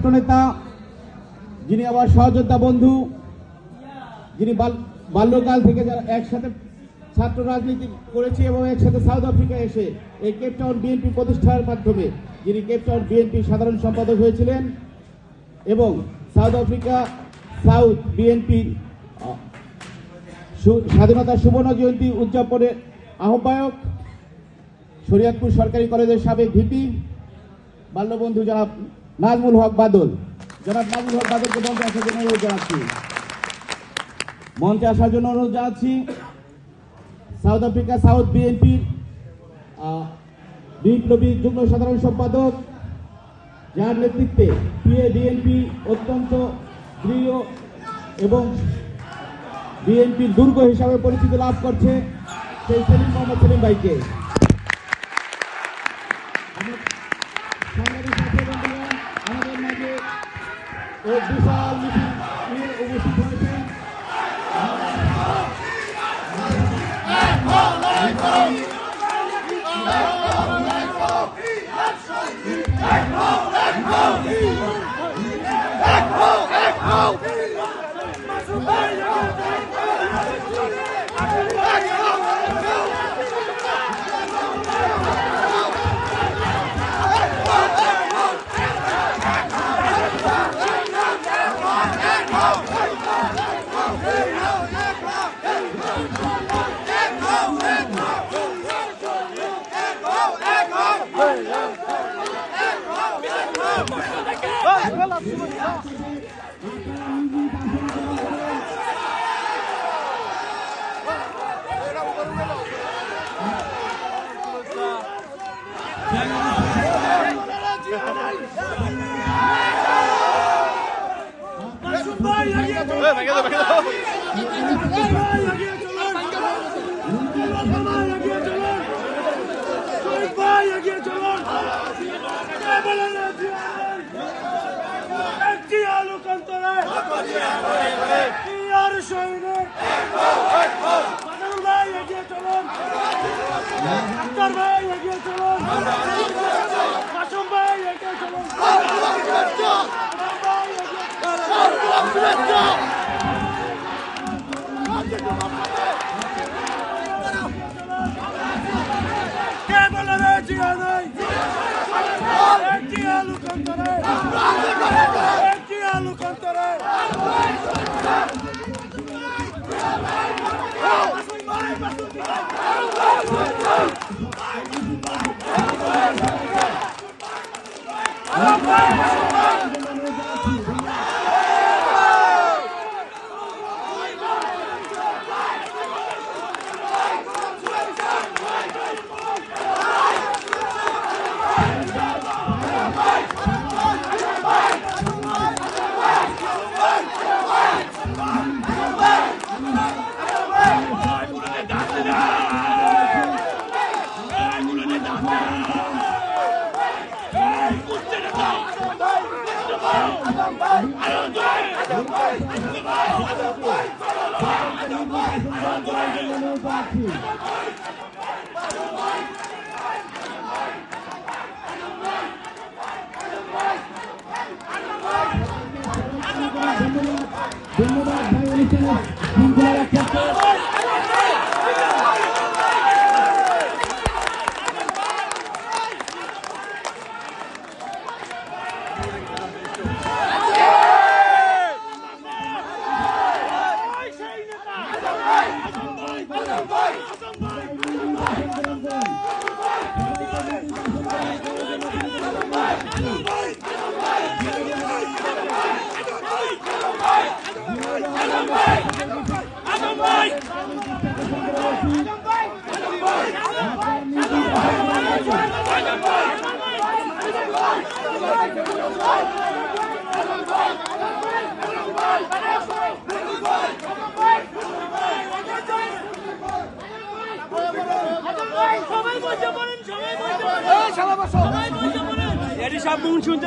ছাত্রনেতা, যিনি আমার সহযোদ্ধা বন্ধু, যিনি বাল- বাল্যকাল থেকে যারা একসাথে ছাত্র রাজনীতি করেছে এবং একসাথে সাউথ আফ্রিকা এসে এই কেপটাউন বিএনপি প্রতিষ্ঠার মাধ্যমে যিনি কেপটাউন বিএনপি সাধারণ সম্পাদক হয়েছিলেন এবং সাউথ আফ্রিকা, সাউথ বিএনপির স্বাধীনতা সুবর্ণ জয়ন্তী উদযাপনের আহ্বায়ক, শরীয়তপুর সরকারি কলেজের সাবেক ভিপি, বাল্যবন্ধু জনাব নাজমুল হক বাদল। জনাব নাজমুল হক বাদলকে মঞ্চে আসার জন্য অনুরোধ জানাচ্ছি। মঞ্চে আসার জন্য অনুরোধ জানাচ্ছি সাউথ আফ্রিকা, সাউথ বিএনপির বিপ্লবী যুগ্ম সাধারণ সম্পাদক, যার নেতৃত্বে পিএ বিএনপি অত্যন্ত দৃঢ় এবং বিএনপির দুর্গ হিসাবে পরিচিতি লাভ করছে সেই সেলিম মোহাম্মদ সেলিম ভাইকে। Let's go! Venga, venga, venga. Diyarı şöyle. Vatanımda yegiyet olun. Aktarmaya yegiyet olun. Kaçınmaya yegiyet olun. Kaçınmaya yegiyet olun. Kaçınmaya yegiyet olun. Vamos lá. সবাই বসে পড়েন সবাই বসে। সব মুন শুনতে